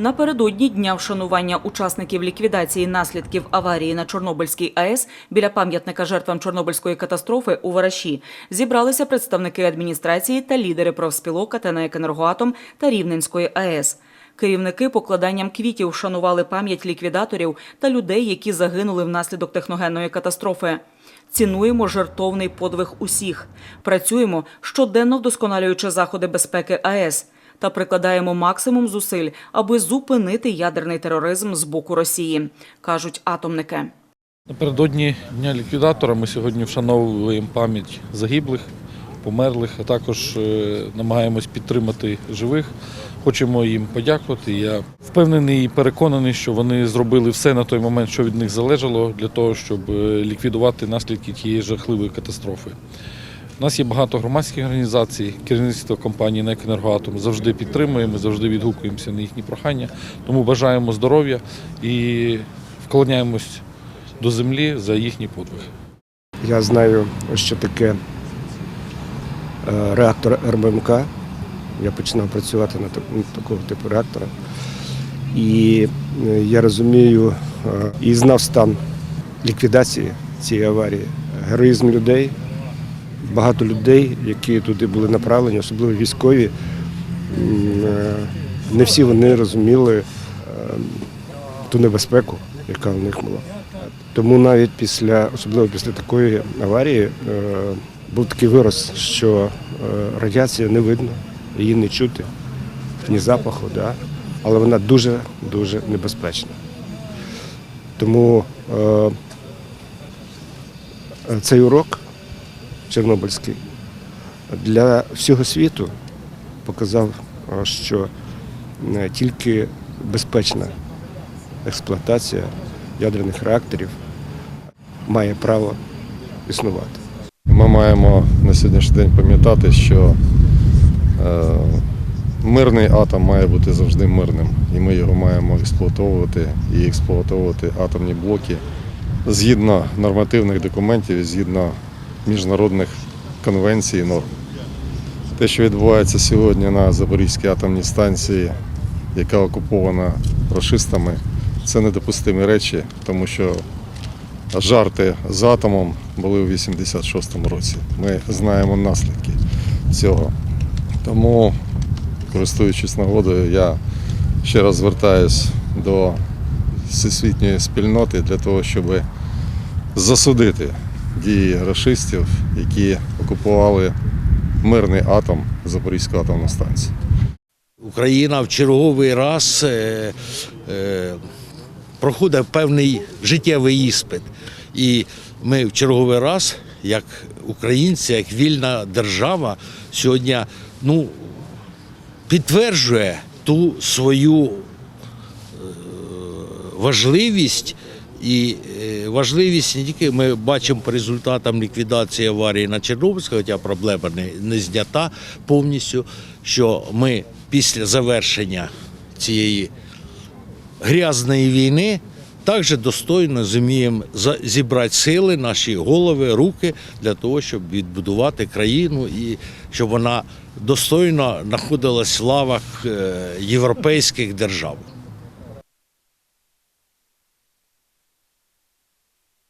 Напередодні дня вшанування учасників ліквідації наслідків аварії на Чорнобильській АЕС біля пам'ятника жертвам Чорнобильської катастрофи у Вараші зібралися представники адміністрації та лідери профспілок АТНЕК «Енергоатом» та Рівненської АЕС. Керівники покладанням квітів вшанували пам'ять ліквідаторів та людей, які загинули внаслідок техногенної катастрофи. Цінуємо жертовний подвиг усіх. Працюємо щоденно вдосконалюючи заходи безпеки АЕС та прикладаємо максимум зусиль, аби зупинити ядерний тероризм з боку Росії, кажуть атомники. Напередодні Дня ліквідатора ми сьогодні вшановуємо пам'ять загиблих, померлих, а також е, намагаємось підтримати живих. Хочемо їм подякувати. Я впевнений і переконаний, що вони зробили все на той момент, що від них залежало, для того, щоб е, ліквідувати наслідки тієї жахливої катастрофи. У нас є багато громадських організацій, керівництво компанії «НЕК «Енергоатом» завжди підтримує, ми завжди відгукуємося на їхні прохання. Тому бажаємо здоров'я і вклоняємось до землі за їхній подвиг. Я знаю, що таке е, реактор РБМК. Я починав працювати на такого типу реактора. І е, я розумію е, і знав стан ліквідації цієї аварії, героїзм людей, багато людей, які туди були направлені, особливо військові. е, Не всі вони розуміли е, ту небезпеку, яка в них була. Тому навіть після, особливо після такої аварії, е, був такий вираз, що радіація не видно, її не чути, ні запаху, да? але вона дуже-дуже небезпечна. Тому цей урок Чорнобильський для всього світу показав, що тільки безпечна експлуатація ядерних реакторів має право існувати. Ми маємо на сьогоднішній день пам'ятати, що е, мирний атом має бути завжди мирним, і ми його маємо експлуатовувати і експлуатовувати атомні блоки згідно нормативних документів, згідно міжнародних конвенцій і норм. Те, що відбувається сьогодні на Запорізькій атомній станції, яка окупована рашистами, це недопустимі речі, тому що жарти з атомом були у 86-му році. Ми знаємо наслідки цього. Тому, користуючись нагодою, я ще раз звертаюсь до всесвітньої спільноти для того, щоб засудити дії рашистів, які окупували мирний атом Запорізьку атомну станцію. Україна в черговий раз е, е, проходить певний життєвий іспит. І ми в черговий раз, як українці, як вільна держава, сьогодні ну, підтверджує ту свою е, важливість. І е, важливість не тільки ми бачимо по результатам ліквідації аварії на Чорнобильській, хоча проблема не, не знята повністю, що ми після завершення цієї грязної війни також достойно зуміємо зібрати сили, наші голови, руки для того, щоб відбудувати країну і щоб вона достойно знаходилась в лавах е, європейських держав.